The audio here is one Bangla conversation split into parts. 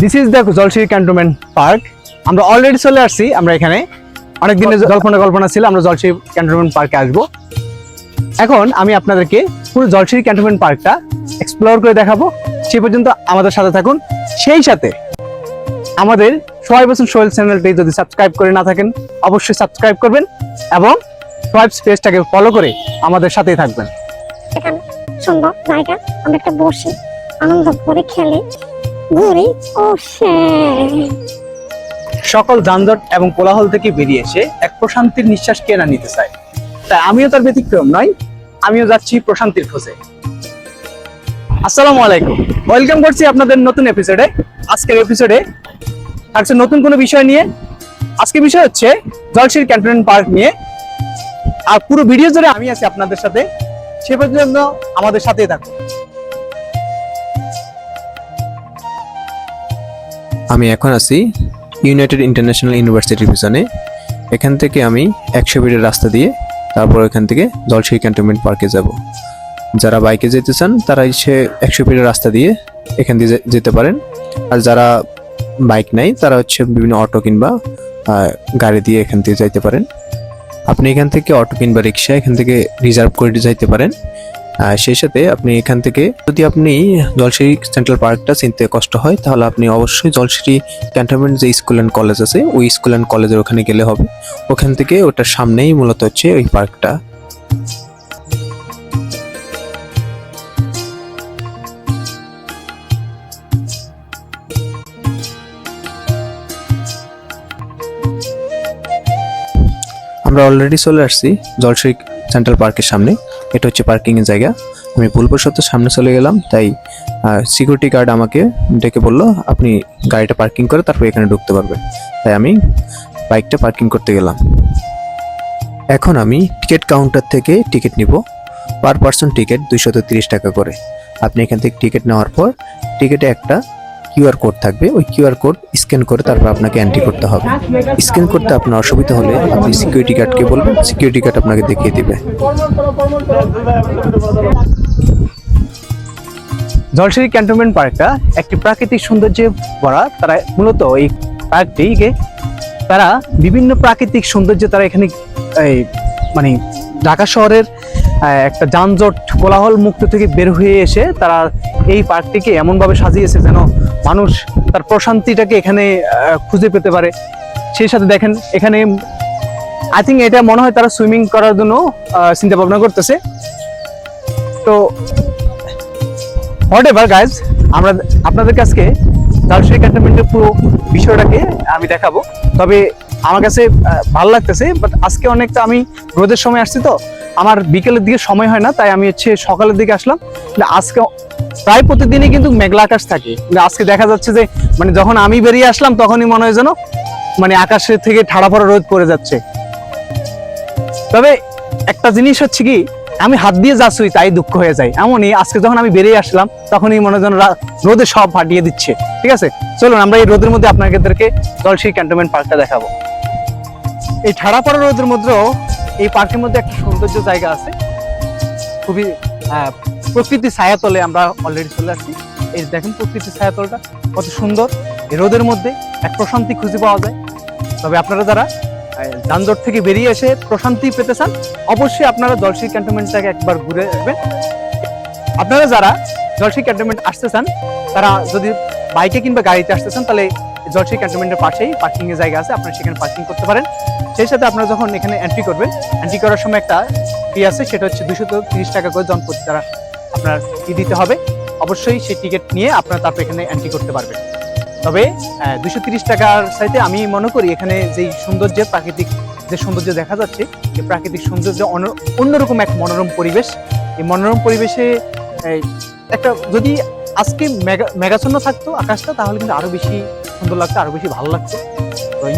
This is the Jolshiri cantonment park আমরা অলরেডি চলে আসছি আমরা এখানে। অনেক দিনের কল্পনা কল্পনা ছিল আমরা জলসিরি ক্যান্টনমেন্ট পার্কে আসব। এখন আমি আপনাদেরকে পুরো জলসিরি ক্যান্টনমেন্ট পার্কটা এক্সপ্লোর করে দেখাবো। সে পর্যন্ত আমাদের সাথে থাকুন। সেই সাথে আমাদের সবাই বছর সোহেল চ্যানেলটি যদি সাবস্ক্রাইব করে না থাকেন অবশ্যই সাবস্ক্রাইব করবেন এবং সোয়াইব স্পেসটাকে ফলো করে আমাদের সাথেই থাকবেন। এখানে সুন্দর জায়গা আমরা একটা বসি আনন্দ করে খেলে। সকল যানজট এবং কোলাহল থেকে বেরিয়ে এসে এক প্রশান্তির নিঃশ্বাস কেনা নিতে চাই তাই আমিও তার ব্যতিক্রম নয়, আমিও যাচ্ছি প্রশান্তির খোঁজে। আসসালামু আলাইকুম। ওয়েলকাম করছি আপনাদের নতুন এপিসোডে আজকের এপিসোডে থাকছে নতুন কোনো বিষয় নিয়ে। আজকের বিষয় হচ্ছে জলশির ক্যান্টনমেন্ট পার্ক নিয়ে। আর পুরো ভিডিও জুড়ে আমি আছি আপনাদের সাথে। সে পর্যন্ত আমাদের সাথেই থাকুন। আমি এখন আছি ইউনাইটেড ইন্টারন্যাশনাল ইউনিভার্সিটির পিছনে। এখান থেকে আমি একশো ফিটের রাস্তা দিয়ে তারপর এখান থেকে জলসিরি ক্যান্টনমেন্ট পার্কে যাব। যারা বাইকে যেতে চান, তারা এসে একশো ফিটের রাস্তা দিয়ে এখান দিয়ে যেতে পারেন। আর যারা বাইক নাই তারা হচ্ছে বিভিন্ন অটো কিংবা গাড়ি দিয়ে এখান থেকে যাইতে পারেন। আপনি এখান থেকে অটো কিংবা রিক্সা এখান থেকে রিজার্ভ করে যাইতে পারেন। আর সেই সাথে আপনি এখান থেকে যদি আপনি জলসিরি সেন্ট্রাল পার্কটা চিনতে কষ্ট হয়, তাহলে আপনি অবশ্যই জলসিরি ক্যান্টনমেন্ট যে স্কুল অ্যান্ড কলেজ আছে, ওই স্কুল অ্যান্ড কলেজের ওখানে গেলে হবে। ওখান থেকে ওটার সামনেই মূলত হচ্ছে ওই পার্কটা। আমরা অলরেডি চলে আসছি জলসিরি সেন্ট্রাল পার্কের সামনে। এটা হচ্ছে পার্কিংয়ের জায়গা। আমি ভুলবশত সামনে চলে গেলাম, তাই সিকিউরিটি গার্ড আমাকে ডেকে বলল, আপনি গাড়িটা পার্কিং করে তারপর এখানে ঢুকতে পারবেন। তাই আমি বাইকটা পার্কিং করতে গেলাম। এখন আমি টিকিট কাউন্টার থেকে টিকিট নিব পার পার্সন টিকিট দুইশত টাকা করে। আপনি এখান থেকে টিকিট নেওয়ার পর টিকিটে একটা কিউআর কোড থাকবে, ওই কিউআর কোড স্ক্যান করে তারপর আপনাকে এন্ট্রি করতে হবে। স্ক্যান করতে আপনার অসুবিধা হলে আপনি সিকিউরিটি গার্ডকে বলবেন সিকিউরিটি গার্ড আপনাকে দেখিয়ে দিবে। জলসিরি ক্যান্টনমেন্ট পার্কটা একটি প্রাকৃতিক সৌন্দর্যে ভরা। তারা মূলত এই পার্কটিকে, তারা বিভিন্ন প্রাকৃতিক সৌন্দর্য তারা এখানে মানে ঢাকা শহরের একটা যানজট কোলাহল মুক্ত থেকে বের হয়ে এসে তারা এই পার্কটিকে এমনভাবে সাজিয়েছে যেন মানুষ তার প্রশান্তিটাকে এখানে খুঁজে পেতে পারে। সেই সাথে দেখেন, এখানে আই থিঙ্ক এটা মনে হয় তারা সুইমিং করার জন্য চিন্তা ভাবনা করতেছে। তো হোয়াট এভার গাইজ আমরা আপনাদের কাছকে জলসিরি ক্যান্টনমেন্টের পুরো বিষয়টাকে আমি দেখাবো। তবে আমার কাছে ভালো লাগতেছে বাট আজকে অনেকটা আমি রোদের সময় আসছি তো আমার বিকেলের দিকে সময় হয় না, তাই আমি হচ্ছে সকালের দিকে আসলাম। আজকে প্রায় প্রতিদিনই কিন্তু মেঘলা আকাশ থাকে। আজকে দেখা যাচ্ছে যে মানে যখন আমি বেরিয়ে আসলাম, তখনই মনে হয় যেন মানে আকাশের থেকে ঠাড়া রোদ পড়ে যাচ্ছে। তবে একটা জিনিস হচ্ছে কি, আমি হাত দিয়ে যাচ্ছি তাই দুঃখ হয়ে যায়। এমনই আজকে যখন আমি বেরিয়ে আসলাম, তখনই মনে হয় যেন রোদে সব ফাটিয়ে দিচ্ছে। ঠিক আছে? চলুন, আমরা এই রোদের মধ্যে আপনাদেরকে জলসি ক্যান্টনমেন্ট পার্কটা দেখাবো। এই ঠাড়া পড়া রোদের মধ্যেও এই পার্কের মধ্যে একটা সৌন্দর্য জায়গা আছে। খুবই আহ, প্রকৃতির ছায়াতলে আমরা অলরেডি চলে আসছি। এই দেখেন প্রকৃতির ছায়াতলটা কত সুন্দর। এই রোদের মধ্যে এক প্রশান্তি খুঁজে পাওয়া যায়। তবে আপনারা যারা যানজট থেকে বেরিয়ে এসে প্রশান্তি পেতে চান অবশ্যই আপনারা জলসি ক্যান্টনমেন্টটাকে একবার ঘুরে আসবেন। আপনারা যারা জলসি ক্যান্টনমেন্ট আসতে চান তারা যদি বাইকে কিংবা গাড়িতে আসতে চান তাহলে জলসি ক্যান্টনমেন্টের পাশেই পার্কিংয়ের জায়গা আছে। আপনারা সেখানে পার্কিং করতে পারেন। সেই সাথে আপনারা যখন এখানে এন্ট্রি করবেন এন্ট্রি করার সময় একটা ফি আছে, সেটা হচ্ছে দুশো তিরিশ টাকা করে জনপ্রতি তারা আপনার ফি দিতে হবে। অবশ্যই সেই টিকিট নিয়ে আপনারা তারপর এখানে এন্ট্রি করতে পারবেন। তবে দুশো তিরিশ টাকার সাইতে আমি মনে করি এখানে যেই সৌন্দর্য, প্রাকৃতিক যে সৌন্দর্য দেখা যাচ্ছে, এই প্রাকৃতিক সৌন্দর্য অন্য- অন্যরকম এক মনোরম পরিবেশ। এই মনোরম পরিবেশে একটা যদি আজকে মেগা, মেঘাচ্ছন্ন থাকতো আকাশটা, তাহলে কিন্তু আরও বেশি সুন্দর লাগতো, আরও বেশি ভালো লাগতো। তো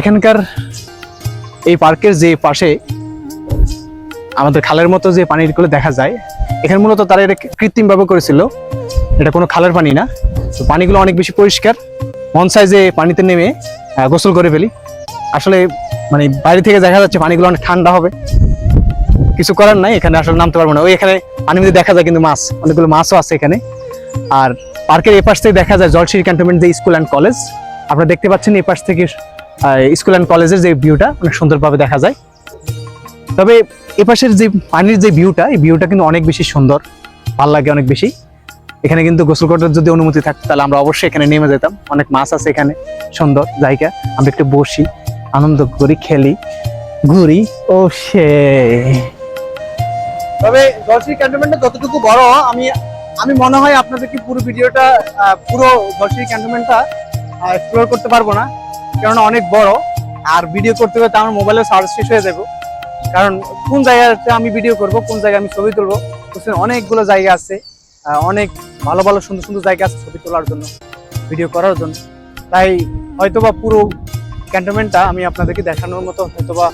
এখানকার এই পার্কের যে পাশে আমাদের খালের মতো যে পানিগুলো দেখা যায়, এখানে মূলত তারা এটা কৃত্রিমভাবে করেছিল। এটা কোনো খালের পানি না। তো পানিগুলো অনেক বেশি পরিষ্কার। মন যে পানিতে নেমে গোসল করে ফেলি। আসলে মানে বাইরে থেকে দেখা যাচ্ছে পানিগুলো অনেক ঠান্ডা হবে। কিছু করার নাই, এখানে আসলে নামতে পারব না। ওই এখানে পানির মধ্যে দেখা যায় কিন্তু মাছ, অনেকগুলো মাছও আছে এখানে। আর পার্কের এপাশ থেকে দেখা যায় জলসিরি ক্যান্টনমেন্ট, যে স্কুল অ্যান্ড কলেজ আপনারা দেখতে পাচ্ছেন এপাশ থেকে স্কুল অ্যান্ড কলেজের যে ভিউটা অনেক সুন্দরভাবে দেখা যায়। তবে এপাশের যে পানির যে ভিউটা এই ভিউটা কিন্তু অনেক বেশি সুন্দর। ভালো লাগে অনেক বেশি। এখানে কিন্তু গোসল করার যদি অনুমতি থাকতো তাহলে আমরা অবশ্যই এখানে নেমে যেতাম। অনেক মাছ আছে এখানে, সুন্দর জায়গা। আমরা একটু বসি, আনন্দ করি, খেলি, ঘুরি। ও সে। তবে জলসিরি ক্যান্টনমেন্টটা যতটুকু বড়, আমি আমি মনে হয় আপনাদেরকে পুরো ভিডিওটা পুরো জলসিরি ক্যান্টনমেন্টটা এক্সপ্লোর করতে পারব না। কেননা অনেক বড়। আর ভিডিও করতে করতে আমার মোবাইলে চার্জ শেষ হয়ে যাবে। কারণ কোন জায়গাতে আমি ভিডিও করব, কোন জায়গায় আমি ছবি তুলবো বুঝছেন অনেকগুলো জায়গা আছে। অনেক ভালো ভালো, সুন্দর সুন্দর জায়গা আছে ছবি তোলার জন্য ভিডিও করার জন্য। তাই হয়তোবা পুরো ক্যান্টনমেন্টটা আমি আপনাদেরকে দেখানোর মতো হয়তোবা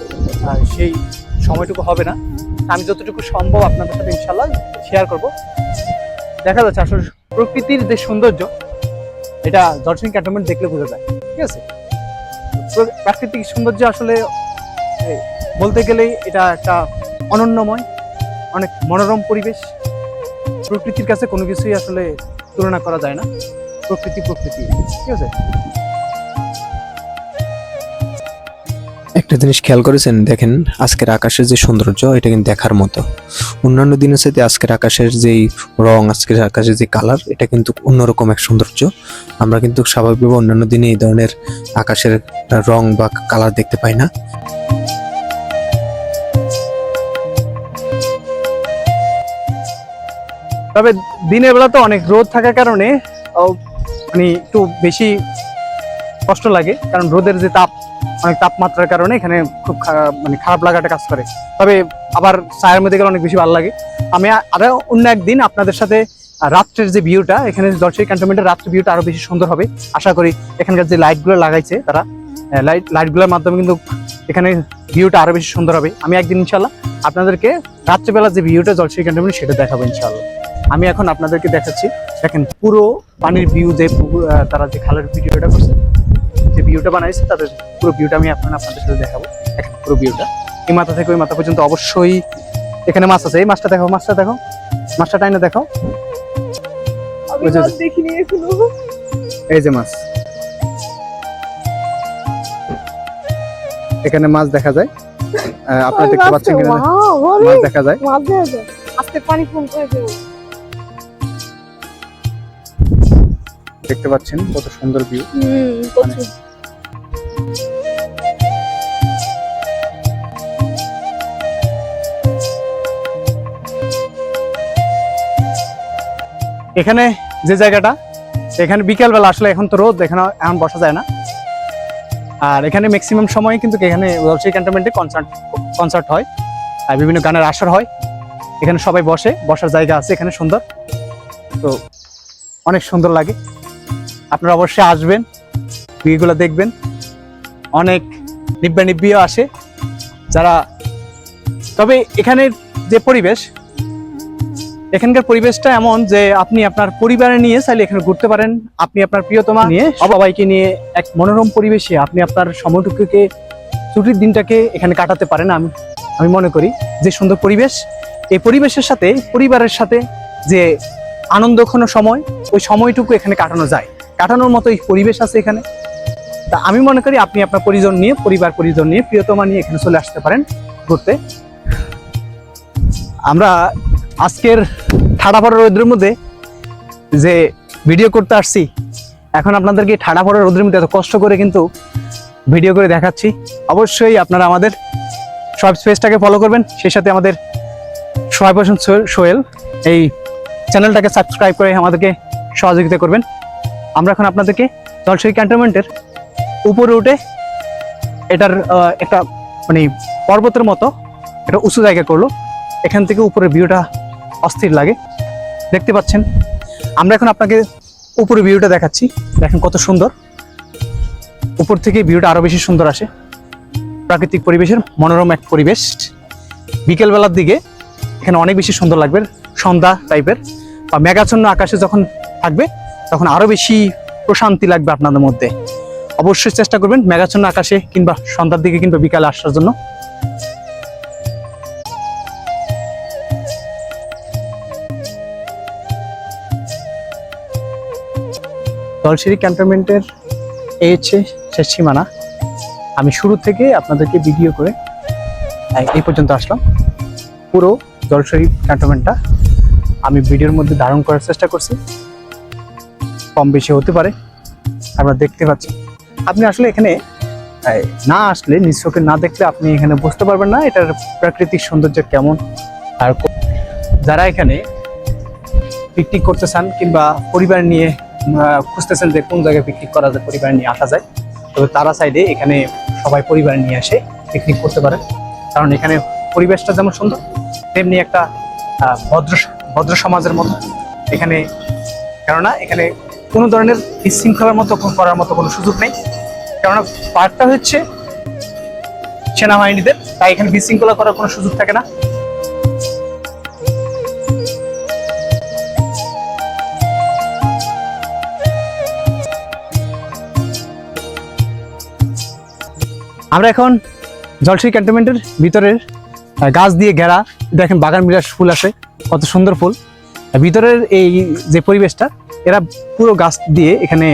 সেই সময়টুকু হবে না। আমি যতটুকু সম্ভব আপনাদের সাথে ইনশাল্লাহ শেয়ার করব। দেখা যাচ্ছে আসলে প্রকৃতির যে সৌন্দর্য, এটা জলসিং ক্যান্টনমেন্ট দেখলে বোঝা যায়। ঠিক আছে? প্রাকৃতিক সৌন্দর্য আসলে বলতে গেলেই এটা একটা অনন্যময়, অনেক মনোরম পরিবেশ। প্রকৃতির কাছে কোনো কিছুই আসলে তুলনা করা যায় না। প্রকৃতি প্রকৃতি, ঠিক আছে? একটা জিনিস খেয়াল করেছেন? দেখেন, আজকের আকাশের যে সৌন্দর্য, এটা কিন্তু দেখার মতো। অন্যান্য দিনের সাথে আজকের আকাশের যেই রং, আজকের আকাশের যে কালার এটা কিন্তু অন্যরকম এক সৌন্দর্য। আমরা কিন্তু স্বাভাবিকভাবে অন্যান্য দিনে এই ধরনের আকাশের রং বা কালার দেখতে পাই না। তবে দিনের বেলা তো অনেক রোদ থাকার কারণে মানে একটু বেশি কষ্ট লাগে, কারণ রোদের যে তাপ অনেক তাপমাত্রার কারণে এখানে খুব মানে খারাপ লাগাটা কাজ করে। তবে আবার ছায়ের মধ্যে গেলে অনেক বেশি ভালো লাগে। আমি আ- আরও অন্য একদিন আপনাদের সাথে রাত্রের যে ভিউটা এখানে দর্শক ক্যান্টনমেন্টের রাত্রের ভিউটা আরও বেশি সুন্দর হবে। আশা করি এখানকার যে লাইটগুলো লাগাইছে তারা লাইট লাইটগুলোর মাধ্যমে কিন্তু এখানে ভিউটা আরও বেশি সুন্দর হবে। আমি একদিন ইনশাল্লাহ আপনাদেরকে রাত্রেবেলা যে ভিউটা জলসি ক্যান্টনমেন্ট সেটা দেখাবো ইনশাল্লাহ আমি এখন আপনাদেরকে দেখাচ্ছি। দেখেন পুরো পানির ভিউ যে তারা যে খালের ভিডিওটা করছে ভিউটা বানাইছে তাদের পুরো ভিউটা আমি এখন আপনাদের সাথে দেখাবো। দেখেন পুরো ভিউটা। এই মাথা থেকে ওই মাথা পর্যন্ত অবশ্যই এখানে মাছ আছে। এই মাছটা দেখো মাছটা দেখো মাছটা টাইনে দেখো। এই যে মাছ। এখানে মাছ দেখা যায়। আপনারা দেখতে পাচ্ছেন কিনা? মাছ দেখা যায়। মাছ দেখা যায়। আজকে পানি ফোন করে দেবো। দেখতে পাচ্ছেন কত সুন্দর ভিউ। এখানে যে জায়গাটা, এখানে বিকেলবেলা আসলে এখন তো রোদ, এখানে এখন বসা যায় না। আর এখানে ম্যাক্সিমাম সময় কিন্তু এখানে ওয়েবসাইট ক্যান্টনমেন্টে কনসার্ট কনসার্ট হয়। আর বিভিন্ন গানের আসর হয়। এখানে সবাই বসে, বসার জায়গা আছে, এখানে সুন্দর। তো অনেক সুন্দর লাগে। আপনারা অবশ্যই আসবেন, ভিউগুলো দেখবেন। অনেক নিব্বা নিব্বিও আসে। যারা, তবে এখানের যে পরিবেশ এখানকার পরিবেশটা এমন যে আপনি আপনার পরিবারে নিয়ে চাইলে এখানে ঘুরতে পারেন, আপনি আপনার প্রিয়তমা নিয়ে সবাইকে নিয়ে এক মনোরম পরিবেশে আপনি আপনার সময়টুকুকে ছুটির দিনটাকে এখানে কাটাতে পারেন আমি আমি মনে করি। যে সুন্দর পরিবেশ, এই পরিবেশের সাথে, পরিবারের সাথে যে আনন্দঘন সময়, ওই সময়টুকু এখানে কাটানো যায়। কাটানোর মতো এই পরিবেশ আছে এখানে। তা আমি মনে করি আপনি আপনার পরিজন নিয়ে, পরিবার পরিজন নিয়ে, প্রিয়তমা নিয়ে এখানে চলে আসতে পারেন ঘুরতে। আমরা আজকের ঠাডা পড়া রোদের মধ্যে যে ভিডিও করতে আসছি, এখন আপনাদেরকে ঠাডা পড়া রোদের মধ্যে এত কষ্ট করে কিন্তু ভিডিও করে দেখাচ্ছি। অবশ্যই আপনারা আমাদের সব স্পেসটাকে ফলো করবেন, সেই সাথে আমাদের সোহাগ হোসেন সোহেল- এই চ্যানেলটাকে সাবস্ক্রাইব করে আমাদেরকে সহযোগিতা করবেন। আমরা এখন আপনাদেরকে জলসই ক্যান্টনমেন্টের উপরে উঠে এটার একটা মানে পর্বতের মতো একটা উঁচু জায়গা করল। এখান থেকে উপরের ভিউটা অস্থির লাগে। দেখতে পাচ্ছেন, আমরা এখন আপনাকে উপরে ভিউটা দেখাচ্ছি। দেখেন কত সুন্দর। উপর থেকে ভিউটা আরও বেশি সুন্দর আসে। প্রাকৃতিক পরিবেশের মনোরম এক পরিবেশ। বিকেলবেলার দিকে এখানে অনেক বেশি সুন্দর লাগবে, সন্ধ্যা টাইপের বা মেঘাচ্ছন্ন আকাশে যখন থাকবে, তখন আরও বেশি প্রশান্তি লাগবে আপনাদের মধ্যে। অবশ্যই চেষ্টা করবেন মেঘাচ্ছন্ন আকাশে কিংবা সন্ধ্যার দিকে কিংবা বিকালে আসার জন্য। দলসিরি ক্যান্টনমেন্টের এই হচ্ছে শেষ সীমানা। আমি শুরু থেকে আপনাদেরকে ভিডিও করে এই- পর্যন্ত আসলাম। পুরো জলসরি ক্যান্টনমেন্টটা আমি ভিডিওর মধ্যে ধারণ করার চেষ্টা করছি। কম বেশি হতে পারে আমরা দেখতে পাচ্ছি আপনি আসলে এখানে না আসলে, নিজ চোখে না দেখলে আপনি এখানে বুঝতে পারবেন না এটার প্রাকৃতিক সৌন্দর্য কেমন আর যারা এখানে পিকনিক করতে চান কিংবা পরিবার নিয়ে খুঁজতেছেন যে কোন জায়গায় পিকনিক করা যায় পরিবার নিয়ে আসা যায়। তবে তারা সাইডে এখানে সবাই পরিবার নিয়ে আসে পিকনিক করতে পারে কারণ এখানে পরিবেশটা যেমন সুন্দর, তেমনি একটা ভদ্র ভদ্র সমাজের মতো। এখানে, কেননা এখানে কোনো ধরনের বিশৃঙ্খলার মতো করার মতো কোনো সুযোগ নেই। কেননা পার্কটা হচ্ছে সেনাবাহিনীদের, তাই এখানে বিশৃঙ্খলা করার কোনো সুযোগ থাকে না। আমরা এখন জলসি ক্যান্টনমেন্টের ভিতরের গাছ দিয়ে ঘেরা। দেখেন বাগান বিলাস ফুল আছে কত সুন্দর ফুল। ভিতরের এই যে পরিবেশটা, এরা পুরো গাছ দিয়ে এখানে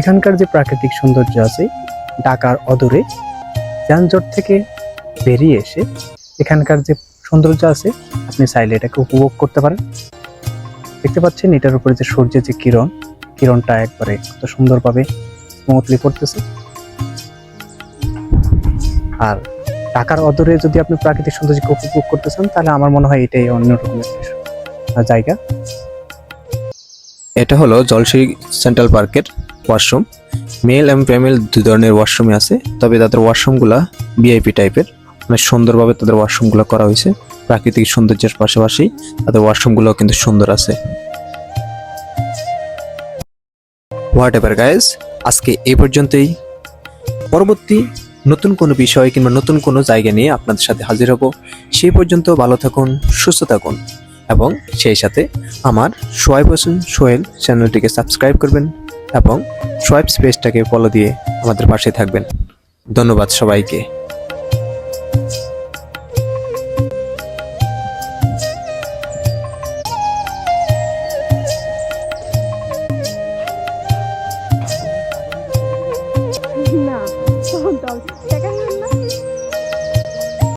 এখানকার যে প্রাকৃতিক সৌন্দর্য আছে ঢাকার অদূরে যানজট থেকে বেরিয়ে এসে এখানকার যে সৌন্দর্য আছে, আপনি চাইলে এটাকে উপভোগ করতে পারেন। দেখতে পাচ্ছেন এটার উপরে যে সূর্যের যে কিরণ, কিরণটা একবারে কত সুন্দরভাবে স্মুথলি পড়তেছে। আর ঢাকার অদূরে যদি আপনি প্রাকৃতিক সৌন্দর্যকে উপভোগ করতে চান, তাহলে আমার মনে হয় এটাই অন্যরকম জায়গা। এটা হলো জলসি সেন্ট্রাল পার্কের ওয়াশরুম মেল এবং ফিমেল দুই ধরনের ওয়াশরুমই আছে, তবে তাদের ওয়াশরুমগুলা ভিআইপি টাইপের অনেক সুন্দরভাবে তাদের ওয়াশরুমগুলো করা হয়েছে। প্রাকৃতিক সৌন্দর্যের পাশাপাশি তাদের ওয়াশরুমগুলো কিন্তু সুন্দর আছে। হোয়াট এভার গাইজ আজকে এই পর্যন্তই। পরবর্তী নতুন কোনো বিষয় কিংবা নতুন কোনো জায়গা নিয়ে আপনাদের সাথে হাজির হব। সেই পর্যন্ত ভালো থাকুন, সুস্থ থাকুন, এবং সেই সাথে আমার সোয়াইব হোসেন সোহেল চ্যানেলটিকে সাবস্ক্রাইব করবেন। এবং সোয়াইপ স্পেসটাকে ফলো দিয়ে আমাদের পাশে থাকবেন। ধন্যবাদ সবাইকে।